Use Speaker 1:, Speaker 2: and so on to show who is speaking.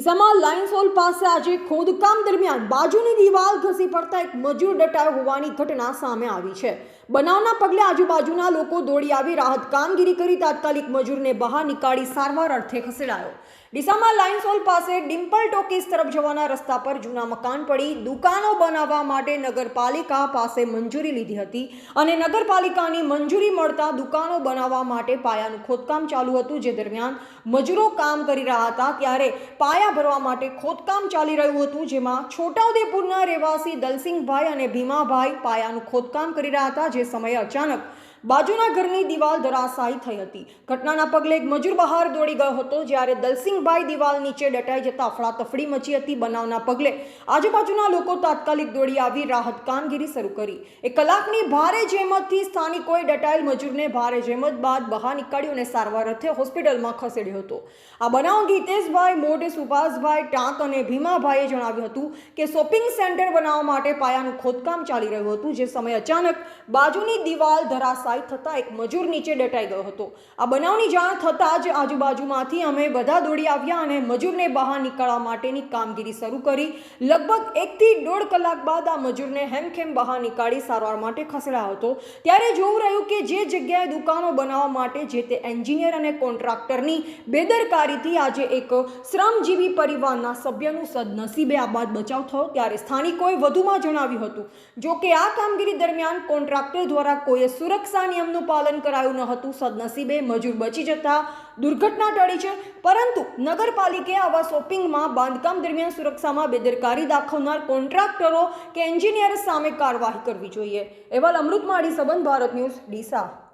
Speaker 1: ડીસામાં Lions hall પાસે આજે ખોદકામ દરમિયાન બાજુની દિવાલ ઘસી પડતા એક મજૂર દટાયો હોવાની ઘટના સામે આવી છે. બનાવના પગલે આજુબાજુના લોકો દોડી આવી રાહત કામગીરી કરી તાત્કાલિક મજૂરને બહાર નીકાળી સારવાર અર્થે ખસેડાયો. ડીસામાં લાયન્સ હોલ પાસે ડિમ્પલ ટોકીઝ તરફ જવાના રસ્તા પર જૂના મકાન પડી દુકાનો બનાવવા માટે નગરપાલિકા પાસે મંજૂરી લીધી હતી અને નગરપાલિકાની મંજૂરી મળતા દુકાનો બનાવવા માટે પાયાનું ખોદકામ ચાલુ હતું, જે દરમિયાન મજૂરો કામ કરી રહ્યા હતા. ત્યારે પાયા ભરવા માટે ખોદકામ ચાલી રહ્યું હતું, જેમાં છોટાઉદેપુરના રહેવાસી દલસિંહભાઈ અને ભીમાભાઈ પાયાનું ખોદકામ કરી રહ્યા હતા, જે સમયે અચાનક બાજુના ઘરની દિવાલ ધરાશાયી થઈ હતી. ઘટનાના પગલે એક મજૂર બહાર દોડી ગયો હતો, જ્યારે દલસિંહભાઈ દિવાલ નીચે દટાઈ જતા અફડાતફડી મચી હતી. બનાવના પગલે આજુબાજુના લોકો તાત્કાલિક દોડી આવી, રાહત કામગીરી શરૂ કરી. એક કલાકની ભારે જહેમતથી સ્થાનિકોએ દટાયેલ મજૂરને ભારે જહેમત બાદ બહાર નીકાળ્યો અને સારવાર અર્થે હોસ્પિટલમાં ખસેડ્યો હતો. આ બનાવ ગીતેશભાઈ, મોઢે સુભાષભાઈ, ટાંક અને ભીમાભાઈએ જણાવ્યું હતું કે, શોપિંગ સેન્ટર બનાવવા માટે પાયાનું ખોદકામ ચાલી રહ્યું હતું, જે સમયે અચાનક બાજુની દિવાલ ધરાશાયી થતાં એક મજૂર નીચે દટાઈ ગયો હતો. આ બનાવની જાણ થતાં જ આજુબાજુમાંથી અમે બધા દોડી આવ્યા અને મજૂરને બહાર નીકળવા માટેની કામગીરી શરૂ કરી. લગભગ એકથી દોઢ કલાક બાદ આ મજૂરને હેમખેમ બહાર નીકાળી સારવાર માટે ખસેડાયો હતો. ત્યારે જોવું રહ્યું કે જે જગ્યાએ દુકાનો બનાવવા માટે જે તે એન્જિનિયર અને કોન્ટ્રાક્ટરની બેદરકારીથી આજે એક શ્રમજીવી પરિવારના સભ્યનું સદનસીબે આ બાદ બચાવ થયો. ત્યારે સ્થાનિકોએ વધુમાં જણાવ્યું હતું, જો કે આ કામગીરી દરમિયાન કોન્ટ્રાક્ટર દ્વારા કોઈએ સુરક્ષા નિયમનું પાલન કરાયું ન હતું. સદનસીબે મજૂર બચી જતા દુર્ઘટના ટળી છે. પરંતુ નગરપાલિકે આવા શોપિંગમાં બાંધકામ દરમિયાન સુરક્ષામાં બેદરકારી દાખવનાર કોન્ટ્રાક્ટરો કે એન્જિનિયર સામે કાર્યવાહી કરવી જોઈએ. એવા અમૃતમાળી સંબંધ ભારત ન્યૂઝ, ડીસા.